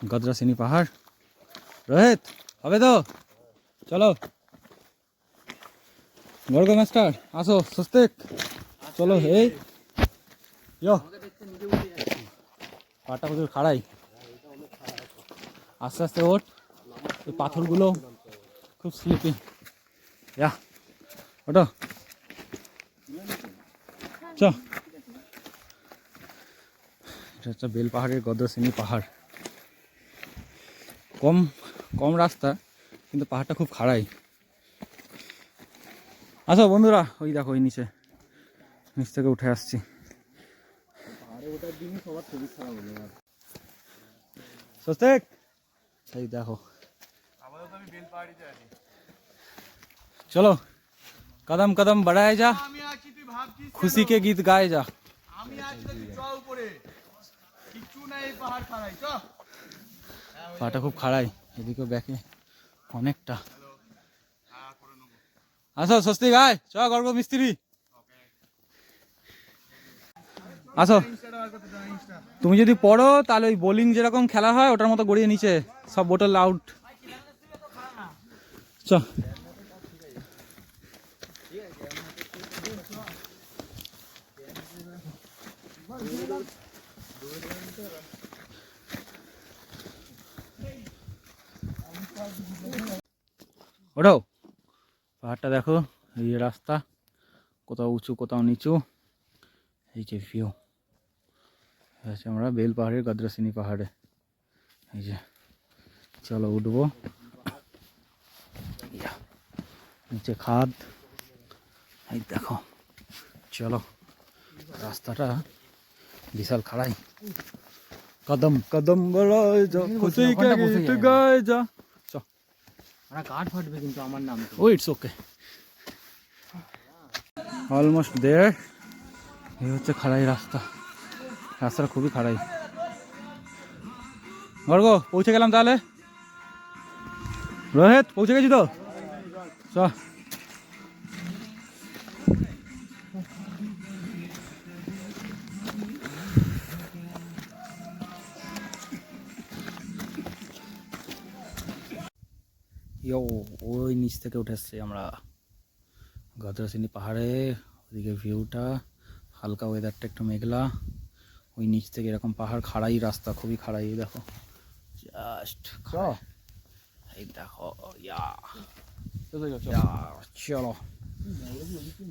গদ্রাসিনী পাহাড়। রোহিত, হবে তো? চলো। গর্গ মাস্টার, আসো, স্বস্তিক। চলো, এই। পাটা প্রচুর খাড়াই। আস্তে আস্তে ওঠ। এই পাথরগুলো খুব স্লিপি ইয়া ওটো চ। এটা হচ্ছে বেল পাহাড়ের গদ্রশ্রেণী পাহাড়। কম কম রাস্তা কিন্তু পাহাড়টা খুব খাড়াই। আসো বন্ধুরা ওই দেখো ওই নিচে নিচ থেকে উঠে আসছি। দেখো। চলো কদম কদম বাড়ায় যা। খুশি কে গীত গায়ে যা। আমি আজ তো উপরে। কিছু না পাহাড় খাড়াই চ। পাটা খুব খাড়াই, এদিকেও ব্যাকে অনেকটা। আসো, স্বস্তি ভাই, চ গর্ব মিস্ত্রি। আসো। তুমি যদি পড়ো, তাহলে ওই বোলিং যেরকম খেলা হয়, ওটার মতো গড়িয়ে নিচে, সব বোতল আউট চ। ওঠো পাহাড়টা দেখো এই যে রাস্তা কোথাও উঁচু কোথাও নিচু এই যে ভিউ আছে আমরা বেল পাহাড়ের গদ্রাসিনী পাহাড়ে। এই যে চলো উঠবো। ইয়া, নিচে খাদ। এই দেখো চলো। রাস্তাটা বিশাল খাড়াই। কদম কদম বড়াই যা খুশি কে গীত গায় যা। চ ওরা কাঠ ফাটবে কিন্তু আমার নাম ও ইটস ওকে অলমোস্ট দেয়ার এই হচ্ছে খাড়াই রাস্তা। রাস্তাটা খুবই খাড়াই। গর্গ পৌঁছে গেলাম তাহলে? রোহিত পৌঁছে গেছি তো? চ। ইয়ো ওই নিচ থেকে উঠে এসছি আমরা। গদ্রাসিনী পাহাড়ে ওদিকে ভিউটা হালকা ওয়েদারটা একটু মেঘলা। ওই নিচ থেকে এরকম পাহাড় খাড়াই রাস্তা খুবই খাড়াই দেখো। জাস্ট এই দেখো ইয়া। চলো।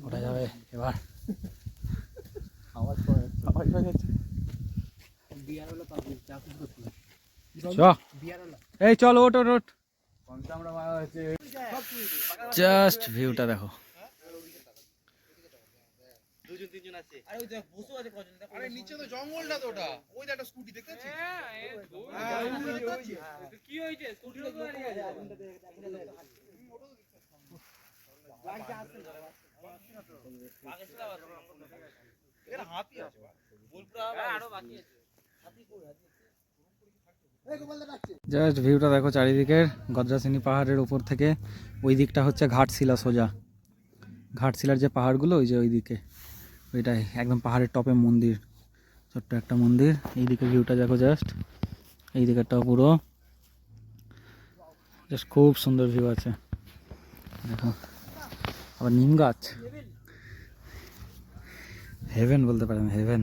ওঠা যাবে এবার। এই চল ওট ওট ওট জাস্ট ভিউটা দেখো। আরে নিচে তো জঙ্গলটা তো ওটা ওই যে একটা স্কুটি দেখতে পাচ্ছিস এখানে হাতি আছে। জাস্ট ভিউটা দেখো চারিদিকের গদ্রাসিনী পাহাড়ের উপর থেকে। ওই দিকটা হচ্ছে ঘাটশিলা সোজা। ঘাটশিলার যে পাহাড়গুলো, ওই যে ওই দিকে ওইটাই একদম পাহাড়ের টপে মন্দির। ছোট্ট একটা মন্দির। এই দিকে ভিউটা দেখো জাস্ট এই দিকেরটাও পুরো। জাস্ট খুব সুন্দর ভিউ আছে। দেখো। আবার নিম গাছ। হেভেন বলতে পারেন হেভেন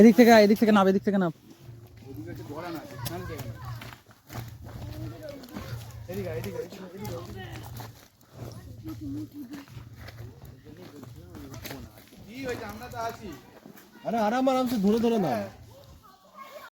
এদিক থেকে নাম কি হয়েছে? আমরা তো আছি। আরে আরাম আরাম সে ধরে ধরে না